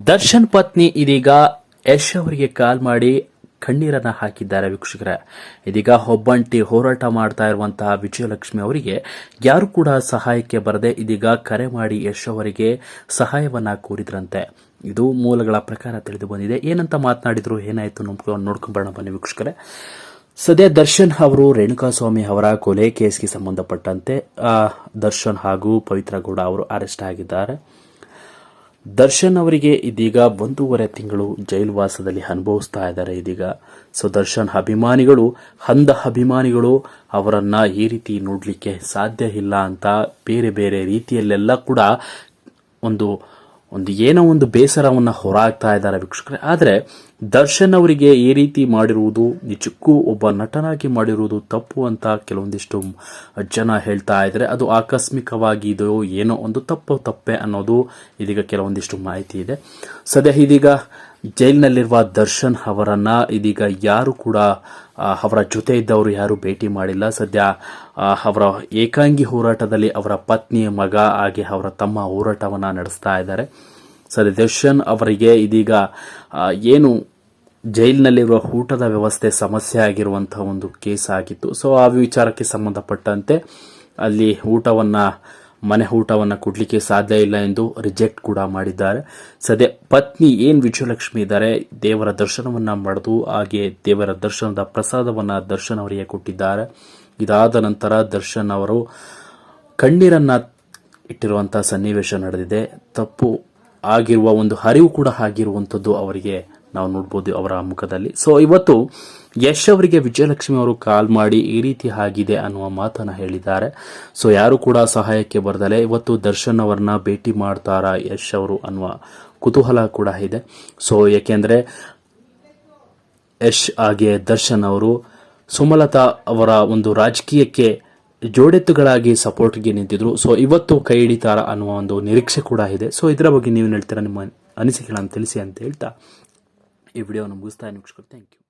ದರ್ಶನ್ ಪತ್ನಿ ಇದೀಗ ಯಶ್ ಅವರಿಗೆ ಕಾಲ್ ಮಾಡಿ ಕಣ್ಣೀರನ್ನ ಹಾಕಿದ್ದಾರೆ ವೀಕ್ಷಕರೇ. ಇದೀಗ ಒಬ್ಬಂಟಿ ಹೋರಾಟ ಮಾಡ್ತಾ ಇರುವಂತಹ ವಿಜಯಲಕ್ಷ್ಮಿ ಅವರಿಗೆ ಯಾರು ಕೂಡ ಸಹಾಯಕ್ಕೆ ಬರದೆ ಇದೀಗ ಕರೆ ಮಾಡಿ ಯಶ್ ಅವರಿಗೆ ಸಹಾಯವನ್ನ ಕೋರಿದ್ರಂತೆ. ಇದು ಮೂಲಗಳ ಪ್ರಕಾರ ತಿಳಿದು ಬಂದಿದೆ. ಏನಂತ ಮಾತನಾಡಿದ್ರು, ಏನಾಯ್ತು ನೋಡ್ಕೊ ನೋಡ್ಕೊಂಬರೋಣ ಬನ್ನಿ ವೀಕ್ಷಕರೇ. ಸದ್ಯ ದರ್ಶನ್ ಅವರು ರೇಣುಕಾಸ್ವಾಮಿ ಅವರ ಕೊಲೆ ಕೇಸ್ಗೆ ಸಂಬಂಧಪಟ್ಟಂತೆ ದರ್ಶನ್ ಹಾಗೂ ಪವಿತ್ರ ಗೌಡ ಅವರು ಅರೆಸ್ಟ್ ಆಗಿದ್ದಾರೆ. ದರ್ಶನ್ ಅವರಿಗೆ ಇದೀಗ ಒಂದೂವರೆ ತಿಂಗಳು ಜೈಲುವಾಸದಲ್ಲಿ ಅನುಭವಿಸ್ತಾ ಇದ್ದಾರೆ ಇದೀಗ. ಸೊ, ದರ್ಶನ್ ಅಭಿಮಾನಿಗಳು, ಹಂದ ಅಭಿಮಾನಿಗಳು, ಅವರನ್ನ ಈ ರೀತಿ ನೋಡಲಿಕ್ಕೆ ಸಾಧ್ಯ ಇಲ್ಲ ಅಂತ ಬೇರೆ ಬೇರೆ ರೀತಿಯಲ್ಲೆಲ್ಲ ಕೂಡ ಒಂದು ಒಂದು ಏನೋ ಒಂದು ಬೇಸರವನ್ನು ಹೊರಹಾಕ್ತಾ ಇದ್ದಾರೆ ವೀಕ್ಷಕರೇ. ಆದರೆ ದರ್ಶನ್ ಅವರಿಗೆ ಈ ರೀತಿ ಮಾಡಿರುವುದು ನಿಜಕ್ಕೂ ಒಬ್ಬ ನಟನಾಗಿ ಮಾಡಿರುವುದು ತಪ್ಪು ಅಂತ ಕೆಲವೊಂದಿಷ್ಟು ಜನ ಹೇಳ್ತಾ ಇದ್ದಾರೆ. ಅದು ಆಕಸ್ಮಿಕವಾಗಿ ಇದು ಏನೋ ಒಂದು ತಪ್ಪು ತಪ್ಪೆ ಅನ್ನೋದು ಇದೀಗ ಕೆಲವೊಂದಿಷ್ಟು ಮಾಹಿತಿ ಇದೆ. ಸದ್ಯ ಇದೀಗ ಜೈಲಿನಲ್ಲಿರುವ ದರ್ಶನ್ ಅವರನ್ನ ಇದೀಗ ಯಾರು ಕೂಡ ಅವರ ಜೊತೆ ಇದ್ದವರು ಯಾರು ಭೇಟಿ ಮಾಡಿಲ್ಲ. ಸದ್ಯ ಅವರ ಏಕಾಂಗಿ ಹೋರಾಟದಲ್ಲಿ ಅವರ ಪತ್ನಿ ಮಗ ಹಾಗೆ ಅವರ ತಮ್ಮ ಹೋರಾಟವನ್ನ ನಡೆಸ್ತಾ ಇದ್ದಾರೆ. ಸದ್ಯ ದರ್ಶನ್ ಅವರಿಗೆ ಇದೀಗ ಏನು ಜೈಲಿನಲ್ಲಿರುವ ಊಟದ ವ್ಯವಸ್ಥೆ ಸಮಸ್ಯೆ ಆಗಿರುವಂತಹ ಒಂದು ಕೇಸ್ ಆಗಿತ್ತು. ಸೊ ಆ ವಿಚಾರಕ್ಕೆ ಸಂಬಂಧಪಟ್ಟಂತೆ ಅಲ್ಲಿ ಊಟವನ್ನ ಮನೆ ಊಟವನ್ನು ಕೊಡಲಿಕ್ಕೆ ಸಾಧ್ಯ ಇಲ್ಲ ಎಂದು ರಿಜೆಕ್ಟ್ ಕೂಡ ಮಾಡಿದ್ದಾರೆ. ಸದ್ಯ ಪತ್ನಿ ಏನು ವಿಜಯಲಕ್ಷ್ಮಿ ಇದ್ದಾರೆ. ದೇವರ ದರ್ಶನವನ್ನು ಮಾಡಿದು ಹಾಗೆ ದೇವರ ದರ್ಶನದ ಪ್ರಸಾದವನ್ನು ದರ್ಶನ್ ಅವರಿಗೆ ಕೊಟ್ಟಿದ್ದಾರೆ. ಇದಾದ ನಂತರ ದರ್ಶನ್ ಅವರು ಕಣ್ಣೀರನ್ನು ಇಟ್ಟಿರುವಂಥ ಸನ್ನಿವೇಶ ನಡೆದಿದೆ. ತಪ್ಪು ಆಗಿರುವ ಒಂದು ಹರಿವು ಕೂಡ ಆಗಿರುವಂಥದ್ದು ಅವರಿಗೆ ನಾವು ನೋಡ್ಬೋದು ಅವರ ಮುಖದಲ್ಲಿ. ಸೊ ಇವತ್ತು ಯಶ್ ಅವರಿಗೆ ವಿಜಯಲಕ್ಷ್ಮಿ ಅವರು ಕಾಲ್ ಮಾಡಿ ಈ ರೀತಿ ಆಗಿದೆ ಅನ್ನುವ ಮಾತನ್ನ ಹೇಳಿದ್ದಾರೆ. ಸೊ ಯಾರು ಕೂಡ ಸಹಾಯಕ್ಕೆ ಬರದಲೇ, ಇವತ್ತು ದರ್ಶನ್ ಅವರನ್ನ ಭೇಟಿ ಮಾಡ್ತಾರಾ ಯಶ್ ಅವರು ಅನ್ನುವ ಕುತೂಹಲ ಕೂಡ ಇದೆ. ಸೊ ಏಕೆಂದ್ರೆ ಯಶ್ ಹಾಗೆ ದರ್ಶನ್ ಅವರು ಸುಮಲತಾ ಅವರ ಒಂದು ರಾಜಕೀಯಕ್ಕೆ ಜೋಡೆತ್ತುಗಳಾಗಿ ಸಪೋರ್ಟ್ಗೆ ನಿಂತಿದ್ರು. ಸೊ ಇವತ್ತು ಕೈ ಹಿಡಿತಾರ ಅನ್ನುವ ಒಂದು ನಿರೀಕ್ಷೆ ಕೂಡ ಇದೆ. ಸೊ ಇದರ ಬಗ್ಗೆ ನೀವು ಹೇಳ್ತೀರಾ? ನಿಮ್ಮ ಅನಿಸಿಕೆಗಳನ್ನು ತಿಳಿಸಿ ಅಂತ ಹೇಳ್ತಾ. ಈ ವಿಡಿಯೋನ ಮುಗಿಸ್ತಾ ಮುಗಿಸ್ಕೊಡ್ತೀನಿ ಥ್ಯಾಂಕ್ ಯು